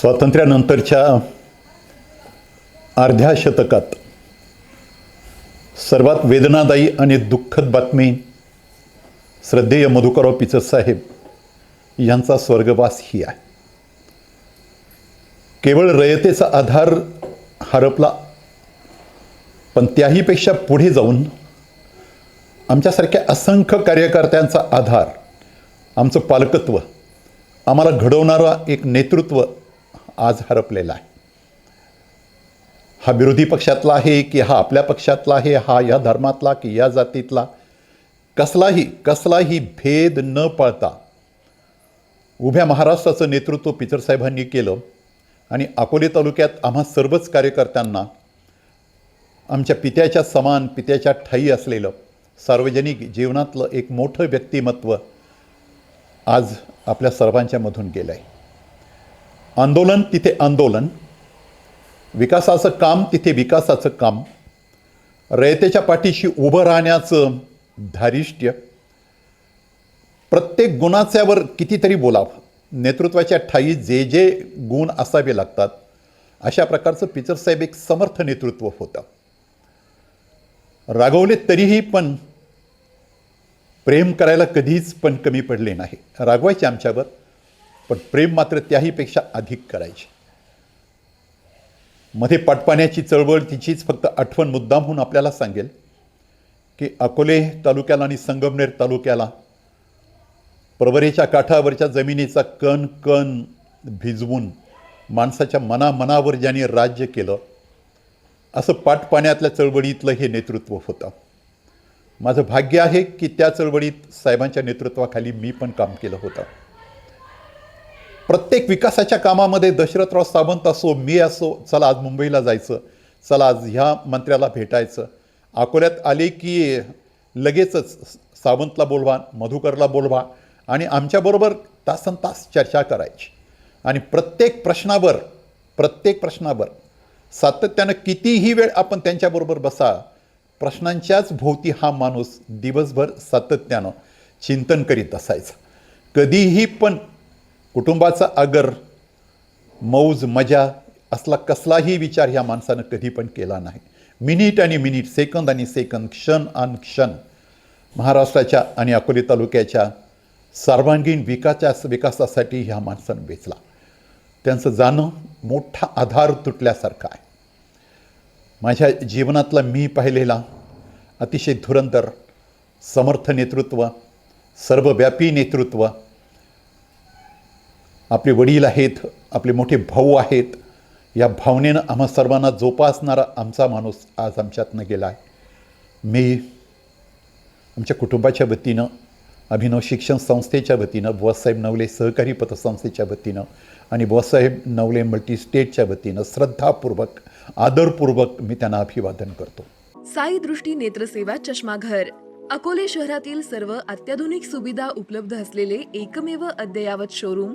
स्वातंत्र्यानंतरच्या अर्ध्या शतकात सर्वात वेदनादायी आणि दुःखद बातमी श्रद्धेय मधुकरराव पिचर साहेब यांचा स्वर्गवास ही आहे. केवळ रयतेचा आधार हरपला पण त्याहीपेक्षा पुढे जाऊन आमच्यासारख्या असंख्य कार्यकर्त्यांचा आधार आमचं पालकत्व आम्हाला घडवणारा एक नेतृत्व आज हरपलेला आहे. हा विरोधी पक्षातला आहे की हा आपल्या पक्षातला आहे हा या धर्मातला की या जातीतला? कसलाही कसलाही भेद न पाळता उभ्या महाराष्ट्राचं नेतृत्व पितरसाहेबांनी केलं आणि अकोले तालुक्यात आम्हा सर्वच कार्यकर्त्यांना आमच्या पित्याच्या समान पित्याच्या ठाई असलेलं सार्वजनिक जीवनातलं एक मोठं व्यक्तिमत्व आज आपल्या सर्वांच्यामधून गेलं आहे आंदोलन तिथे आंदोलन. विकासाचं काम तिथे विकासाचं काम. रयतेच्या पाठीशी उभं राहण्याचं धारिष्ट्य. प्रत्येक गुणाच्यावर कितीतरी बोलावं. नेतृत्वाच्या ठाई जे जे गुण असावे लागतात. अशा प्रकारचं पिचर साहेब एक समर्थ नेतृत्व होतं. रागवले तरीही पण प्रेम करायला कधीच पण कमी पडले नाही. रागवायचे आमच्यावर. पण प्रेम मात्र त्याहीपेक्षा अधिक करायचे. मध्ये पाटपाण्याची चळवळ तिचीच फक्त आठवण मुद्दाम आपल्याला सांगेल की अकोले तालुक्याला आणि संगमनेर तालुक्याला प्रवरेच्या काठावरच्या जमिनीचा कण कण भिजवून माणसाच्या मनामनावर ज्याने राज्य केलं असं पाटपाण्यातल्या चळवळीतलं हे नेतृत्व होतं. माझं भाग्य आहे की त्या चळवळीत साहेबांच्या नेतृत्वाखाली मी पण काम केलं होतं. प्रत्येक विकासाच्या कामामध्ये दशरथराव सावंत असो मी असो चला आज मुंबईला जायचं. चला आज ह्या मंत्र्याला भेटायचं. अकोल्यात आले की लगेचच सावंतला बोलवा मधुकरला बोलवा आणि आमच्याबरोबर तासन तास चर्चा करायची. आणि प्रत्येक प्रश्नावर प्रत्येक प्रश्नावर सातत्यानं कितीही वेळ आपण त्यांच्याबरोबर बसा प्रश्नांच्याच भोवती हा माणूस दिवसभर सातत्यानं चिंतन करीत असायचा. कधीही पण कुटुंबाचा अगर मौज मजा असला कसलाही विचार ह्या माणसानं कधी पण केला नाही. मिनिट आणि मिनिट सेकंद आणि सेकंद क्षण अन क्षण. महाराष्ट्राच्या आणि अकोले तालुक्याच्या सर्वांगीण विकाच्या विकासासाठी ह्या माणसानं वेचला. त्यांचं जाणं मोठा आधार तुटल्यासारखा आहे. माझ्या जीवनातला मी पाहिलेला अतिशय धुरंधर समर्थ नेतृत्व सर्वव्यापी नेतृत्व आपले वडील आहेत आपले मोठे भाऊ आहेत या भावनेनं आम्हा सर्वांना जोपासणारा आमचा माणूस आज आमच्यातनं गेला आहे. मी आमच्या कुटुंबाच्या वतीनं अभिनव शिक्षण संस्थेच्या वतीनं बुवासाहेब नवले सहकारी पतसंस्थेच्या वतीनं आणि बुवासाहेब नवले मल्टीस्टेटच्या वतीनं श्रद्धापूर्वक आदरपूर्वक मी त्यांना अभिवादन करतो. साई दृष्टी नेत्रसेवा चष्माघर. अकोले शहरातील सर्व अत्याधुनिक सुविधा उपलब्ध असलेले एकमेव अद्ययावत शोरूम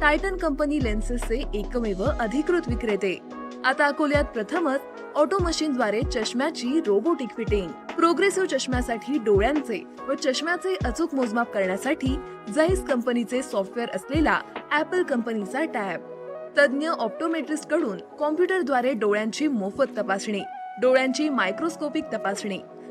टायटन कंपनी लेन्सेसचे एकमेव अधिकृत विक्रेते. आता अकोल्यात प्रथमच ऑटो मशीनद्वारे चष्म्याची रोबोटिक फिटिंग. प्रोग्रेसिव्ह चष्म्यासाठी डोळ्यांचे व चष्म्याचे अचूक मोजमाप करण्यासाठी जाईस कंपनीचे सॉफ्टवेअर असलेला ऍपल कंपनीचा टॅब. तज्ज्ञ ऑप्टोमेट्रिस्टकडून कॉम्प्युटरद्वारे डोळ्यांची मोफत तपासणी डोळ्यांची मायक्रोस्कोपिक तपासणी